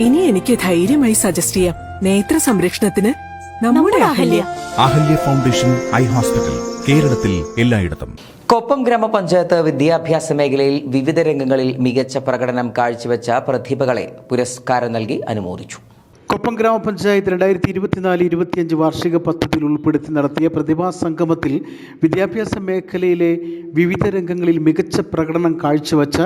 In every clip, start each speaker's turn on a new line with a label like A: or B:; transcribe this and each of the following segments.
A: ഇനി എനിക്ക് ധൈര്യമായി സജസ്റ്റ് ചെയ്യാം. നേത്ര സംരക്ഷണത്തിന് നമ്മുടെ Ahalya.
B: Ahalya. Foundation eye hospital കേരളത്തിൽ എല്ലായിടത്തും.
C: കൊപ്പം ഗ്രാമപഞ്ചായത്ത് വിദ്യാഭ്യാസ മേഖലയിൽ വിവിധ രംഗങ്ങളിൽ മികച്ച പ്രകടനം കാഴ്ചവെച്ച പ്രതിഭകളെ പുരസ്കാരം നൽകി അനുമോദിച്ചു.
D: കൊപ്പം ഗ്രാമപഞ്ചായത്ത് രണ്ടായിരത്തി ഇരുപത്തിനാല് ഇരുപത്തിയഞ്ച് വാർഷിക പദ്ധതിയിൽ ഉൾപ്പെടുത്തി നടത്തിയ പ്രതിഭാ സംഗമത്തിൽ വിദ്യാഭ്യാസ മേഖലയിലെ വിവിധ രംഗങ്ങളിൽ മികച്ച പ്രകടനം കാഴ്ചവെച്ച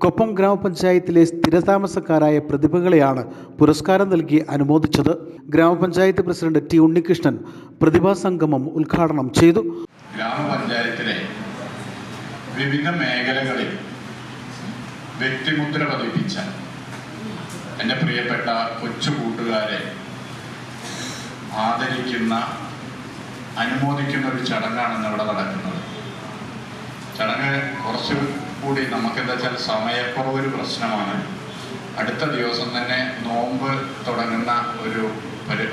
D: കൊപ്പം ഗ്രാമപഞ്ചായത്തിലെ സ്ഥിരതാമസക്കാരായ പ്രതിഭകളെയാണ് പുരസ്കാരം നൽകി അനുമോദിച്ചത്. ഗ്രാമപഞ്ചായത്ത് പ്രസിഡന്റ് ടി ഉണ്ണികൃഷ്ണൻ പ്രതിഭാ സംഗമം ഉദ്ഘാടനം ചെയ്തു.
E: ഗ്രാമപഞ്ചായത്തിലെ വിവിധ മേഖലകളിൽ വ്യക്തിമുദ്ര പതിപ്പിച്ച എന്റെ പ്രിയപ്പെട്ട കൊച്ചു കൂട്ടുകാരെ ആദരിക്കുന്ന അനുമോദിക്കുന്ന ഒരു ചടങ്ങാണ് ഇന്ന് ഇവിടെ നടക്കുന്നത്. ചടങ്ങ് കുറച്ച് കൂടി നമുക്കെന്താ വെച്ചാൽ സമയക്കുറവ് ഒരു പ്രശ്നമാണ്. അടുത്ത ദിവസം തന്നെ നോമ്പ് തുടങ്ങുന്ന ഒരു പരി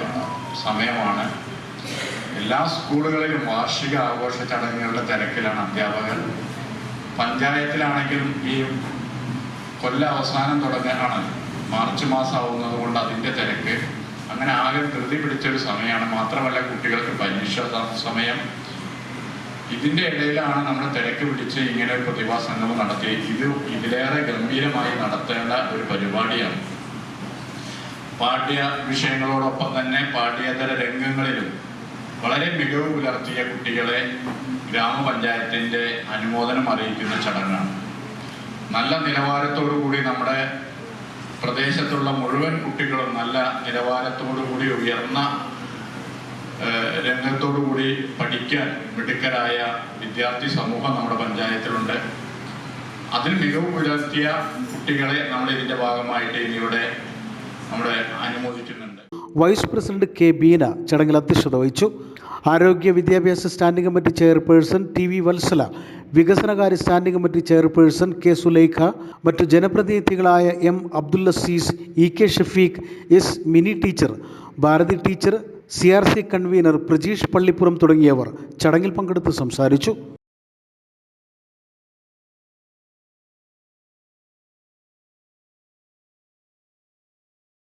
E: സമയമാണ്. എല്ലാ സ്കൂളുകളിലും വാർഷിക ആഘോഷ ചടങ്ങുകളുടെ തിരക്കിലാണ് അധ്യാപകർ. പഞ്ചായത്തിലാണെങ്കിലും ഈ കൊല്ല അവസാനം തുടങ്ങാണ് മാർച്ച് മാസം ആവുന്നത് കൊണ്ട് അതിന്റെ തിരക്ക്. അങ്ങനെ ആകെ ധൃതി പിടിച്ചൊരു സമയമാണ്. മാത്രമല്ല കുട്ടികൾക്ക് പരീക്ഷ സമയം ഇതിന്റെ ഇടയിലാണ് നമ്മൾ തിരക്ക് പിടിച്ച് ഇങ്ങനെ ഒരു പ്രതിഭാ സംഗമം നടത്തി. ഇത് ഇതിലേറെ ഗംഭീരമായി നടത്തേണ്ട ഒരു പരിപാടിയാണ്. പാഠ്യ വിഷയങ്ങളോടൊപ്പം തന്നെ പാഠ്യേതര രംഗങ്ങളിലും വളരെ മികവ് പുലർത്തിയ കുട്ടികളെ ഗ്രാമപഞ്ചായത്തിന്റെ അനുമോദനം അറിയിക്കുന്ന ചടങ്ങാണ്. നല്ല നിലവാരത്തോടു കൂടി നമ്മുടെ പ്രദേശത്തുള്ള മുഴുവൻ കുട്ടികളും നല്ല നിലവാരത്തോടു കൂടി ഉയർന്ന ഏഹ്, രംഗത്തോടു കൂടി പഠിക്കാൻ മിടുക്കരായ വിദ്യാർത്ഥി സമൂഹം നമ്മുടെ പഞ്ചായത്തിലുണ്ട്. അതിൽ മികവ് പുലർത്തിയ കുട്ടികളെ നമ്മൾ ഇതിന്റെ ഭാഗമായിട്ട് ഇനിയുടെ നമ്മുടെ അനുമോദിക്കുന്നുണ്ട്.
D: വൈസ് പ്രസിഡന്റ് കെ ബീന ചടങ്ങിൽ അധ്യക്ഷത വഹിച്ചു. ആരോഗ്യ വിദ്യാഭ്യാസ standing committee chairperson T V Vatsala വികസനകാര്യ standing committee chairperson K Sulaikha മറ്റു ജനപ്രതിനിധികളായ M Abdul Aziz E K Shafeeq S Mini teacher Bharathi teacher C R C convener Prajeesh Pallippuram തുടങ്ങിയവർ ചടങ്ങിൽ പങ്കെടുത്ത് സംസാരിച്ചു